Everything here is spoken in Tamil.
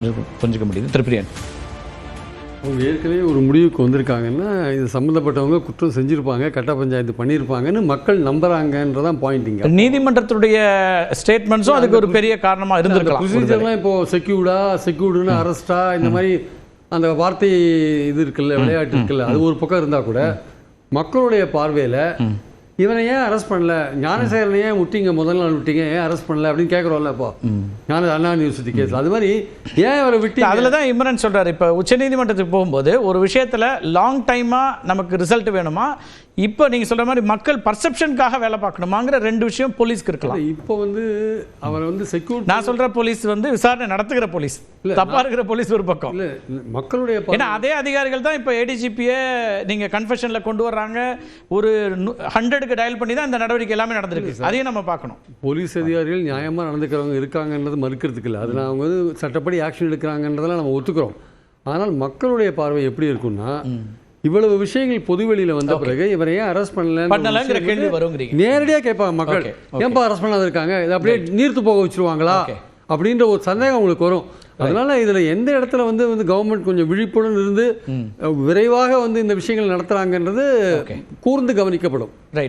புரிஞ்சுக்க முடியுது. திருப்பிரியன் அவங்க ஏற்கனவே ஒரு முடிவுக்கு வந்திருக்காங்கன்னா இது சம்மந்தப்பட்டவங்க குற்றம் செஞ்சுருப்பாங்க கட்ட பஞ்சாயத்து பண்ணியிருப்பாங்கன்னு மக்கள் நம்புறாங்கன்றதான் பாயிண்டிங்க நீதிமன்றத்துடைய ஸ்டேட்மெண்ட்ஸும் அதுக்கு ஒரு பெரிய காரணமா இருந்திருக்கலாம். ப்ரொசீஜர்லாம் இப்போ செக்யூர்டா செக்யூர்டுன்னு அரெஸ்டா இந்த மாதிரி அந்த வார்த்தை இது இருக்குல்ல விளையாட்டு இருக்குல்ல அது ஒரு பக்கம் இருந்தா கூட மக்களுடைய பார்வையில இவனை ஏன் அரெஸ்ட் பண்ணல? ஞானசேகரனை ஏன் விட்டீங்க முதல் நாள் விட்டீங்க ஏன் அரெஸ்ட் பண்ணல? அப்படின்னு கேட்குறோம்ல இப்போ. ஞான அண்ணா யூனிவர்சிட்டி கேஸ் அது மாதிரி ஏன் இவரை விட்டு அதுல தான் இம்ரான் சொல்றாரு. இப்போ உச்சநீதிமன்றத்துக்கு போகும்போது ஒரு விஷயத்துல லாங் டைமா நமக்கு ரிசல்ட் வேணுமா? இப்போ நீங்க சொல்ற மாதிரி மக்கள் பர்செப்ஷனுக்காக வேலை பார்க்கணுமாங்கிற ரெண்டு விஷயம் போலீஸ்க்கு இருக்கலாம். இப்போ வந்து அவர் வந்து செக்யூர் நான் சொல்ற போலீஸ் வந்து விசாரணை நடத்துகிற போலீஸ் தப்பா இருக்கிற போலீஸ் ஒரு பக்கம். இல்ல மக்களுடைய ஏன்னா அதே அதிகாரிகள் தான் இப்போ ஏடிஜிபியை நீங்க கன்ஃபெஷன்ல கொண்டு வர்றாங்க. ஒரு ஹண்ட்ரடுக்கு டயல் பண்ணி தான் இந்த நடவடிக்கை எல்லாமே நடந்திருக்கு. அதையும் நம்ம பார்க்கணும். போலீஸ் அதிகாரிகள் நியாயமாக நடந்துக்கிறவங்க இருக்காங்கன்றது மறுக்கிறதுக்கு இல்லை. அதில் அவங்க வந்து சட்டப்படி ஆக்ஷன் எடுக்கிறாங்கன்றதெல்லாம் நம்ம ஒத்துக்கிறோம். ஆனால் மக்களுடைய பார்வை எப்படி இருக்கும்னா இவ்வளவு விஷயங்கள் பொதுவெளியில் வந்த பிறகு இவரை ஏன் அரெஸ்ட் பண்ணல கேள்வி வருங்கிறீங்க. நேரடியாக கேட்பாங்க மக்கள். ஏன்பா அரெஸ்ட் பண்ணாத இருக்காங்க? இதை அப்படியே நீர்த்து போக வச்சிருவாங்களா. அப்படின்ற ஒரு சந்தேகம் உங்களுக்கு வரும். அதனால இதுல எந்த இடத்துல வந்து வந்து கவர்மெண்ட் கொஞ்சம் விழிப்புடன் இருந்து விரைவாக வந்து இந்த விஷயங்கள் நடத்துறாங்கன்றது. கூர்ந்து கவனிக்கப்படும். ரைட்